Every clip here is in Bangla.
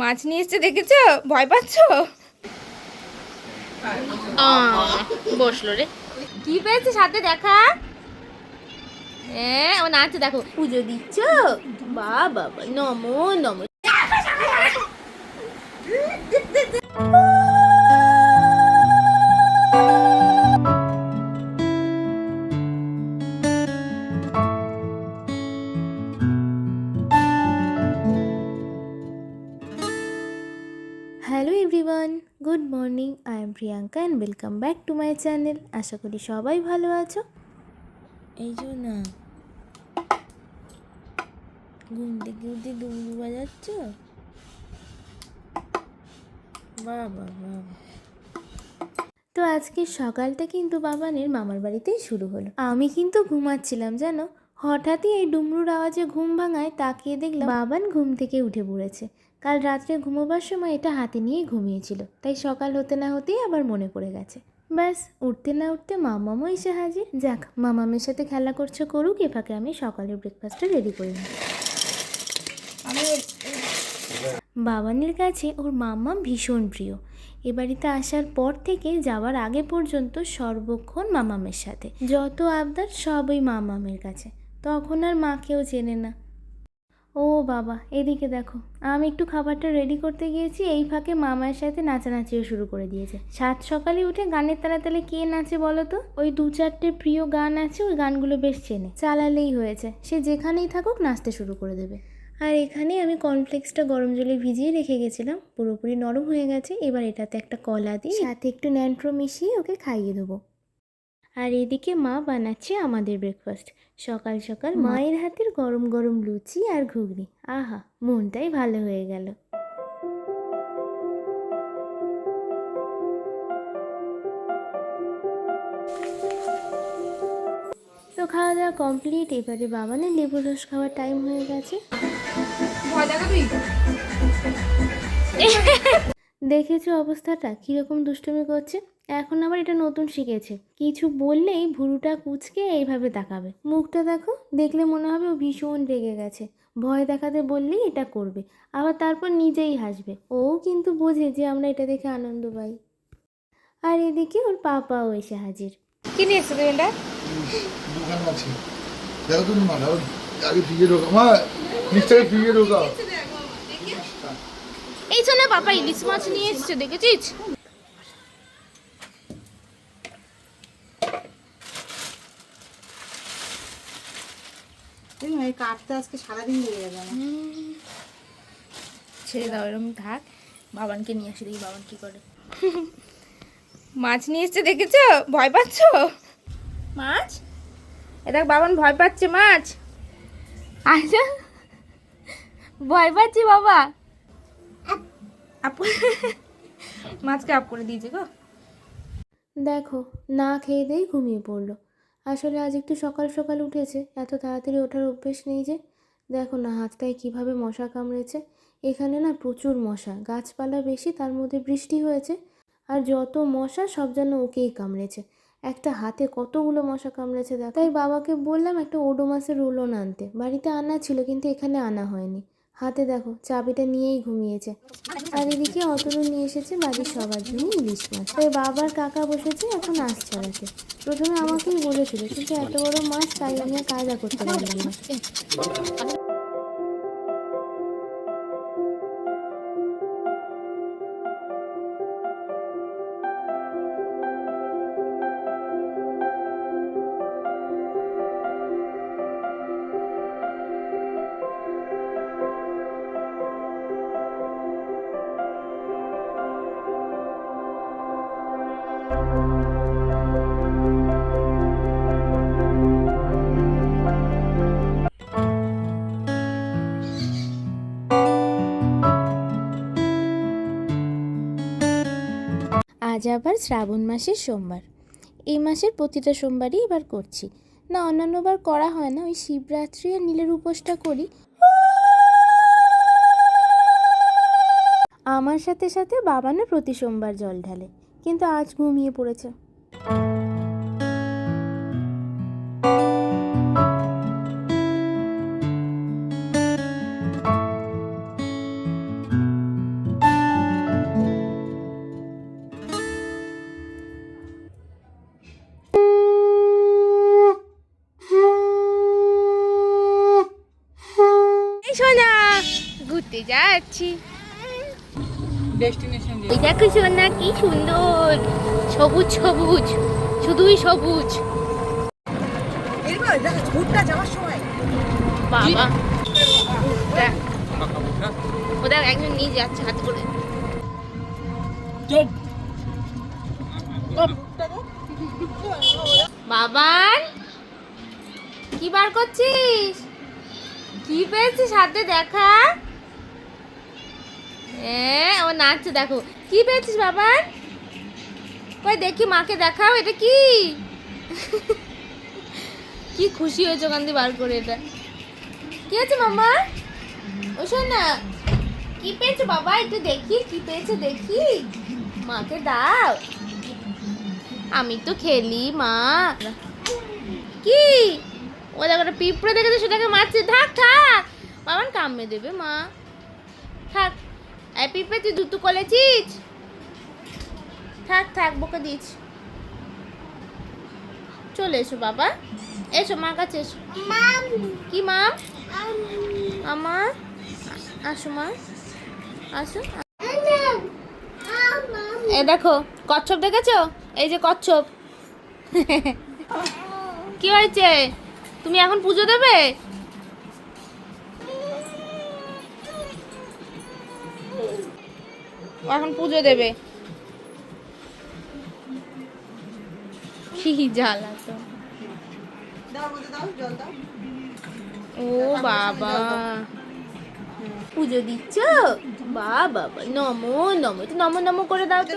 মাছ নিয়ে এসছে দেখেছ? ভয় পাচ্ছ? বসল রে। কি পেয়েছে সাথে দেখা? হ্যাঁ ও নাচে দেখো। পুজো দিচ্ছ? বা বাবা নমো নমো। Priyanka and welcome back to my channel আশা করি সবাই ভালো আছো। এই যে না ঘুম থেকে উঠে ডুমরু বাজাচ্ছ? বাবা বাবা। তো আজকে সকালটা কিন্তু বাবানের মামার বাড়িতেই শুরু হলো। আমি কিন্তু ঘুমাচ্ছিলাম জানো? হঠাৎই এই ডুমরুর আওয়াজে ঘুম ভাঙায় তাকিয়ে দেখলাম বাবান ঘুম থেকে উঠে পড়েছে। কাল রাত্রে ঘুমোবার সময় এটা হাতে নিয়ে ঘুমিয়েছিল, তাই সকাল হতে না হতেই আবার মনে পড়ে গেছে। ব্যাস, উঠতে না উঠতে মামামও এসে হাজির। যাক, মামামের সাথে খেলা করছে করুক, এ ফাঁকে আমি সকালের ব্রেকফাস্টটা রেডি করে নিই। বাবানের কাছে ওর মাম্মা ভীষণ প্রিয়। এ বাড়িতে আসার পর থেকে যাওয়ার আগে পর্যন্ত সর্বক্ষণ মামামের সাথে। যত আবদার সবই মামামের কাছে। তখন আর মাকেও চেনে না। ও বাবা, এদিকে দেখো। আমি একটু খাবারটা রেডি করতে গিয়েছি, এই ফাঁকে মামার সাথে নাচানাচিও শুরু করে দিয়েছে। সাত সকালে উঠে গানের তালে তালে কে নাচে বলো তো? ওই দু চারটে প্রিয় গান আছে, ওই গানগুলো বেশ চেনে। চালালেই হয়েছে। সে যেখানেই থাকুক নাচতে শুরু করে দেবে। আর এখানে আমি কর্নফ্লেক্সটা গরম জলে ভিজিয়ে রেখে গেছিলাম। পুরোপুরি নরম হয়ে গেছে। এবার এটাতে একটা কলা দিয়ে সাথে একটু ন্যান্ট্রো মিশিয়ে ওকে খাইয়ে দেবো। আর এদিকে মা বানাচ্ছে আমাদের ব্রেকফাস্ট সকাল সকাল মায়ের হাতের গরম গরম লুচি আর ঘুগনি। আহা মনটাই ভালো হয়ে গেল। তো খাওয়া দাওয়া কমপ্লিট এবারে বাবানের লেবু রস খাওয়ার টাইম হয়ে গেছে। দেখেছ অবস্থাটা? কীরকম দুষ্টুমি করছে? এখন আবার এটা নতুন শিখেছে। কিছু বললেই ভুরুটা কুচকে এইভাবে তাকাবে। মুখটা দেখো দেখলে মনে হবে ও ভীষণ রেগে গেছে। ভয় দেখাতে বললেই এটা করবে। আবার তারপর নিজেই হাসবে। ও কিন্তু বোঝে যে আমরা এটা দেখে আনন্দ পাই। আর এদিকে ওর পাপাও এসে হাজির। কি নিয়ে এসছো তুমি এটা দোকান আছে। দেখো তুমি মা আগে ফিরিয়ে ঢোকা। মা নিচটাকে ফিরিয়ে ঢোকাও এই শোনা পাপা ইলিশ মাছ নিয়ে এসছে দেখেছিস? মানে কাটতে আজকে সারাদিন লেগে যাবে আমার। ছেড়ে দাও এরকম থাক। বাবানকে নিয়ে আসি দেখি বাবান কি করে। মাছ নিয়ে এসছে দেখেছ? ভয় পাচ্ছ? মাছ? এ দেখ বাবান ভয় পাচ্ছে মাছ। আচ্ছা ভয় পাচ্ছি বাবা। আপু মাছকে আপ করে দিয়েছে গো। দেখো না খেয়ে দিয়েই ঘুমিয়ে পড়ল। আসলে আজ একটু সকাল সকাল উঠেছে। এত তাড়াতাড়ি ওঠার অভ্যেস নেই যে। দেখো না, হাতটায় কীভাবে মশা কামড়েছে। এখানে না প্রচুর মশা, গাছপালা বেশি, তার মধ্যে বৃষ্টি হয়েছে। আর যত মশা, সব যেন ওকেই কামড়েছে। একটা হাতে কতগুলো মশা কামড়েছে দেখ। তাই বাবাকে বললাম একটা ওডোমাসের রোলন আনতে। বাড়িতে আনা ছিল, কিন্তু এখানে আনা হয়নি। হাতে দেখো, চাবিটা নিয়েই ঘুমিয়েছে। আর এদিকে অতনু নিয়ে এসেছে বাড়ির সবার জন্য ইলিশ মাছ। তাই বাবার কাকা বসেছে, এখন আস ছাড়াতে প্রথমে আমাকেই বলেছিল, কিন্তু এত বড় মাছ তাই আমি কাজা করতে পারলাম না। আবার শ্রাবণ মাসের সোমবার। এই মাসের প্রতিটা সোমবারই এবার করছি। না, অন্যান্যবার করা হয় না। ওই শিবরাত্রি আর নীলের উপোসটা করি। আমার সাথে সাথে বাবানও প্রতি সোমবার জল ঢালে। কিন্তু আজ ঘুমিয়ে পড়েছে। হেঁটে যাচ্ছি। এই দেখো সোনা কি সুন্দর। সবুজ সবুজ শুধুই সবুজ। বাবা। দেখ। ও দেখ একজন নিয়ে যাচ্ছে হাত করে। বাবান কি বার করছিস? কি পেয়েছিস হাতে দেখা? এ ও নাচছে, দেখো। কি পেয়েছিস বাবান কই, দেখি মাকে দেখাও, এটা কি? কি খুশি হয়েছে ওখান দিয়ে বার করে এটা। কি আছে মামা ওই শোন না। কি পেয়েছ, বাবা? একটু দেখি, কি পেয়েছ, দেখি। মাকে দাও। আমি তো খেলি, মা। কি? ও, দেখো পিঁপড়ে দেখেছে, সেটাকে মারছে। থাক থাক। বাবান কামড়ে দেবে, মা। থাক। এই পিঁপড়ে তুই দুটো কলেছিস? থাক থাক বকে দিয়েছি। চলে এসো বাবা। এসো মা কাছে এসো। কি মাম? আমা। আসো মা। আসো। এ দেখো কচ্ছপ দেখেছ? এই যে কচ্ছপ। কি হয়েছে? তুমি এখন পুজো দেবে? ও এখন পুজো দেবে। কি জ্বালা তো ও বাবা। পুজো দিচ্ছ? বা বাবা। নমো নমো। তো নমো নমো করে দাও তো।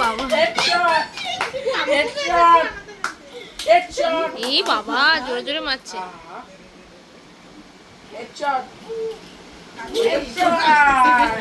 বাবা এই বাবা জোরে জোরে মারছে আহ,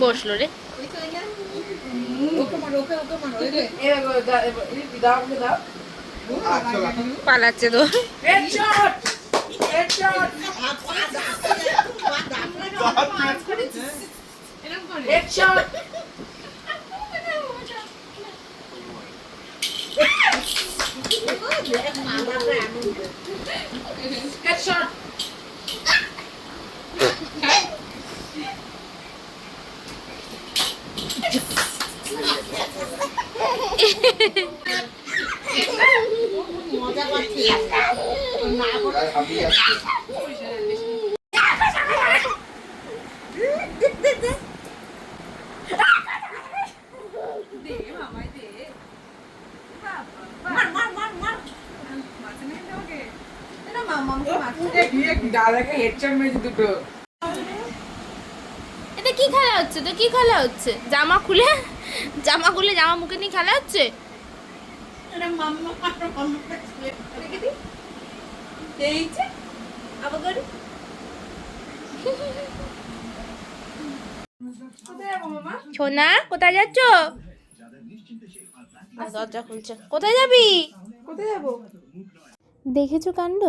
বসল রে পালাচ্ছে তো Headshot. মজা পাচ্ছি না দুটো। এটা কি খেলা হচ্ছে? তো কি খেলা হচ্ছে? জামা খুলে জামা খুলে জামা মুখে নিয়ে খেলা হচ্ছে? সোনা কোথায় যাচ্ছ? দরজা খুলছে। কোথায় যাবি? দেখেছ কাণ্ড?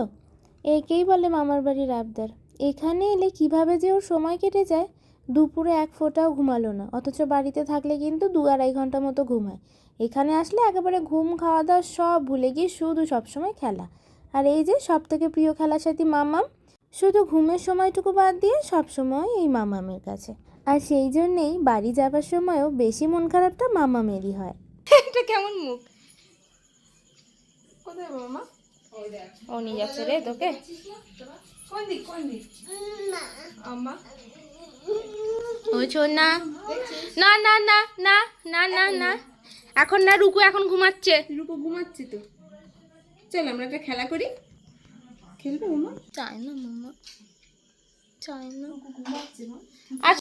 একেই বলে মামার বাড়ির আবদার। এখানে এলে কীভাবে যে ওর সময় কেটে যায়, দুপুরে এক ফোঁটাও ঘুমালো না। অথচ বাড়িতে থাকলে কিন্তু দু আড়াই ঘণ্টা মতো ঘুমায়। এখানে আসলে একেবারে ঘুম খাওয়া দাওয়া সব ভুলে গিয়ে শুধু সবসময় খেলা। আর এই যে সব থেকে প্রিয় খেলার সাথে মামাম, শুধু ঘুমের সময়টুকু বাদ দিয়ে সব সময় এই মামামের কাছে। আর সেই জন্যেই বাড়ি যাবার সময়ও বেশি মন খারাপটা মামামেরই হয়। এটা কেমন মুখ? ও নিয়ে যাচ্ছে রে তোকে? ও না না না না না না না না। এখন না রুকু এখন ঘুমাচ্ছে। রূপো ঘুমাচ্ছে তো। চল আমরা একটা খেলা করি। খেলবে মামা? চাই না মামা। চাই না। ঘুমাচ্ছে আচ্ছা